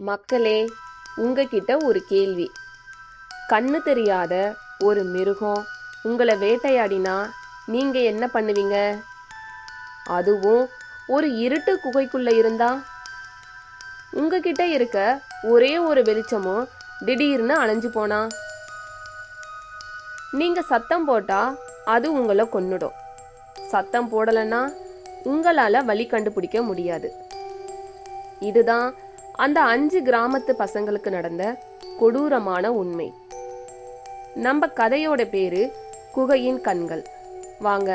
மக்களே உங்ககிட்ட ஒரு கேள்வி. கண்ணு தெரியாத ஒரு மிருகம் உங்களை வேட்டையாடினா நீங்க என்ன பண்ணுவீங்க? அதுவும் ஒரு இருட்டு குகைக்குள்ள இருந்தா? உங்ககிட்ட இருக்க ஒரே ஒரு வெளிச்சமும் திடீர்னு அணைஞ்சு போனா? நீங்க சத்தம் போட்டா அது உங்களை கொன்னுடும். சத்தம் போடலைன்னா உங்களால வழி கண்டுபிடிக்க முடியாது. இதுதான் அந்த அஞ்சு கிராமத்து பசங்களுக்கு நடந்த கொடூரமான உண்மை. நம்ம கதையோட பேரு குகையின் கண்கள். வாங்க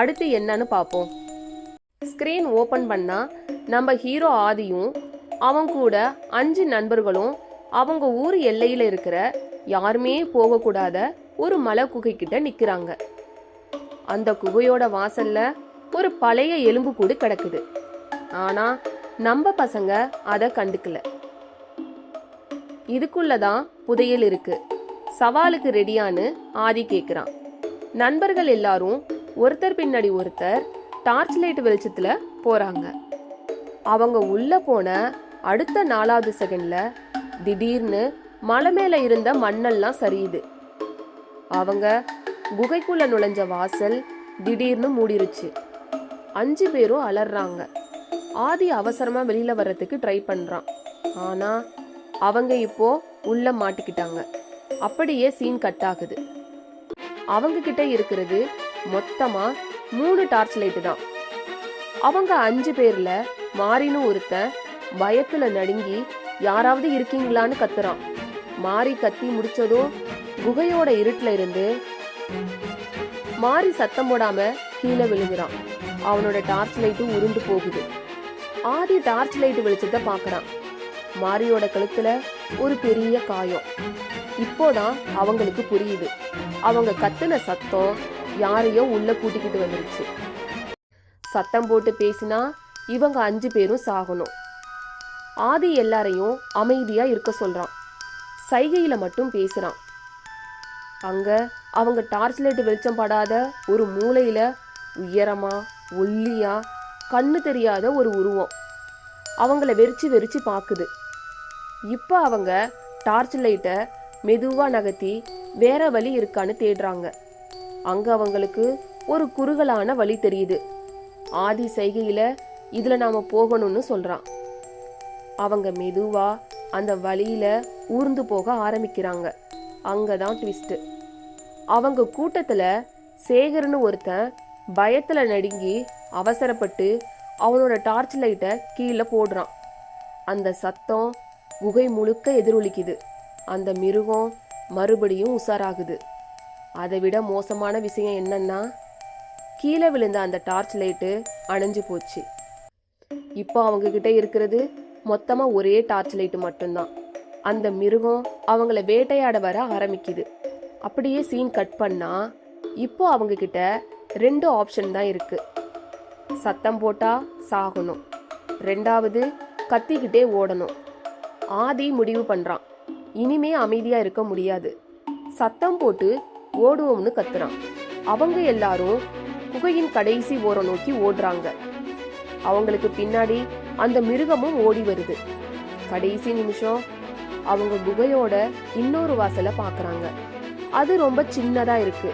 அடுத்து என்னன்னு பார்ப்போம் ஸ்க்ரீன் ஓபன் பண்ணா நம்ம ஹீரோ ஆதியும் அவங்க கூட அஞ்சு நண்பர்களும் அவங்க ஊர் எல்லையில இருக்கிற யாருமே போகக்கூடாத ஒரு மலை குகைக்கிட்ட நிக்கிறாங்க. அந்த குகையோட வாசல்ல ஒரு பழைய எலும்பு கூடு கிடக்குது. ஆனா நம்ம பசங்க அதை கண்டுக்கல. இதுக்குள்ளதான் புதையல் இருக்கு. சவாலுக்கு ரெடியான்னு ஆதி கேக்குறான். நண்பர்கள் எல்லாரும் ஒருத்தர் பின்னாடி ஒருத்தர் டார்ச் லைட் வெளிச்சத்துல போறாங்க. அவங்க உள்ள போன அடுத்த நாலாவது செகண்ட்ல திடீர்னு மலை மேல இருந்த மண்ணெல்லாம் சரியுது. அவங்க குகைக்குள்ள நுழைஞ்ச வாசல் திடீர்னு மூடிருச்சு. அஞ்சு பேரும் அலறாங்க. ஆதி அவசரமாக வெளியில் வர்றதுக்கு ட்ரை பண்ணுறான் ஆனால் அவங்க இப்போ உள்ள மாட்டிக்கிட்டாங்க. அப்படியே சீன் கட் ஆகுது. அவங்க கிட்ட இருக்கிறது மொத்தமாக மூணு டார்ச் லைட்டு தான். அவங்க அஞ்சு பேரில் மாறின்னு ஒருத்தன் பயத்தில் நடுங்கி யாராவது இருக்கீங்களான்னு கத்துறான். மாறி கத்தி முடிச்சதும் குகையோட இருட்டில் இருந்து மாறி சத்தம் போடாம கீழே விழுகிறான் அவனோட டார்ச் லைட்டும் உருண்டு போகுது. ஆதி டார்ச் லைட் வெளிச்சத்தை பார்க்கறான். மாரியோட கழுத்துல ஒரு பெரிய காயம். இப்போதான் அவங்களுக்கு புரியுது. அவங்க கத்துன சத்தம் யாரையோ உள்ள கூட்டிக்கிட்டு வந்துருச்சு. சத்தம் போட்டு பேசினா இவங்க அஞ்சு பேரும் சாகணும். ஆதி எல்லாரையும் அமைதியா இருக்க சொல்றான். சைகையில மட்டும் பேசுறான். அங்க அவங்க டார்ச் லைட் வெளிச்சம் படாத ஒரு மூலையில உயரமா ஒல்லியா கண்ணு தெரியாத ஒரு உருவம். அவங்கள வெறிச்சு வெறிச்சு பார்க்குது இப்போ அவங்க டார்ச் லைட்டை மெதுவாக நகர்த்தி வேற வழி இருக்கான்னு தேடுறாங்க. அங்கே அவங்களுக்கு ஒரு குறுகலான வழி தெரியுது. ஆதி செய்கையில் இதில் நாம் போகணும்னு சொல்கிறான் அவங்க மெதுவாக அந்த வழியில் ஊர்ந்து போக ஆரம்பிக்கிறாங்க. அங்கே தான் ட்விஸ்ட்டு அவங்க கூட்டத்தில் சேகர்னு ஒருத்தன் பயத்தில் நடுங்கி அவசரப்பட்டு அவனோட டார்ச் லைட்டை கீழே போடுறான். அந்த சத்தம் குகை முழுக்க எதிரொலிக்குது. அந்த மிருகம் மறுபடியும் உஷாராகுது. அதை விட மோசமான விஷயம் என்னன்னா கீழே விழுந்த அந்த டார்ச் லைட்டு அணைஞ்சு போச்சு. இப்போ அவங்க கிட்ட இருக்கிறது மொத்தமாக ஒரே டார்ச் லைட்டு மட்டும்தான். அந்த மிருகம் அவங்கள வேட்டையாட வர ஆரம்பிக்குது. அப்படியே சீன் கட் பண்ணால் இப்போ அவங்க கிட்ட ரெண்டு ஆப்ஷன் தான் இருக்குது சத்தம் போட்டா சாகணும். ரெண்டாவது கத்திக்கிட்டே ஓடணும். ஆதி முடிவு பண்றான். இனிமே அமைதியா இருக்க முடியாது. சத்தம் போட்டு ஓடுவோம்னு கத்துறான். அவங்க எல்லாரும் குகையின் கடைசி ஓரம் நோக்கி ஓடுறாங்க. அவங்களுக்கு பின்னாடி அந்த மிருகமும் ஓடி வருது. கடைசி நிமிஷம் அவங்க குகையோட இன்னொரு வாசலை பார்க்குறாங்க அது ரொம்ப சின்னதா இருக்கு.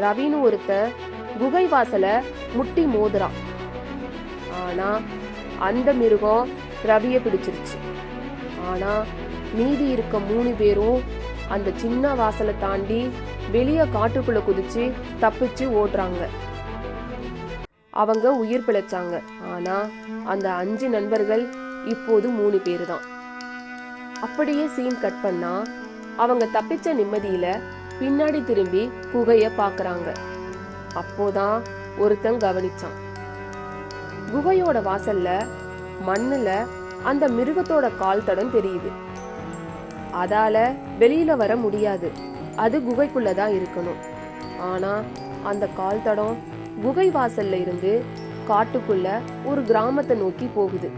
ரவின்னு ஒருத்தன் குகை வாசலை முட்டி மோதுறான். ஆனா அந்த மிருகம் ரவியை பிடிச்சிருச்சு. ஆனா மீதி இருக்க மூணு பேரும் அந்த சின்ன வாசலை தாண்டி வெளியே காட்டுக்குள்ள குதிச்சு தப்பிச்சு ஓடுறாங்க. அவங்க உயிர் பிழைச்சாங்க. ஆனா அந்த அஞ்சு நண்பர்கள் இப்போது மூணு பேர் தான் அப்படியே சீன் கட் பண்ணா அவங்க தப்பிச்ச நிம்மதியில பின்னாடி திரும்பி குகைய பாக்குறாங்க அப்போதான் ஒருத்தன் கவனிச்சான். குகையோட வாசல்ல மண்ணுல அந்த மிருகத்தோட கால் தடம் தெரியுது. அதால வெளியில வர முடியாது. அது குகைக்குள்ளதான் இருக்கணும். ஆனா அந்த கால் தடம் குகை வாசல்ல இருந்து காட்டுக்குள்ள ஒரு கிராமத்தை நோக்கி போகுது.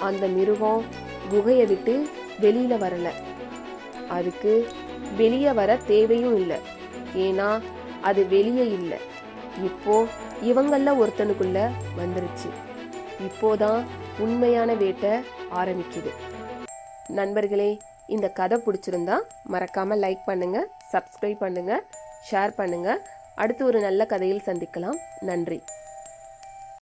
அந்த மிருகம் குகையை விட்டு வெளியில வரல. அதுக்கு வெளியே வர தேவையும் இல்லை. ஏன்னா அது வெளியே இல்லை. இப்போ இவங்கெல்லாம் ஒருத்தனுக்குள்ள வந்துருச்சு. இப்போதான் உண்மையான வேட்டை ஆரம்பிக்குது. நண்பர்களே இந்த கதை பிடிச்சிருந்தா மறக்காம லைக் பண்ணுங்க சப்ஸ்கிரைப் பண்ணுங்க ஷேர் பண்ணுங்க. அடுத்து ஒரு நல்ல கதையில் சந்திக்கலாம். நன்றி.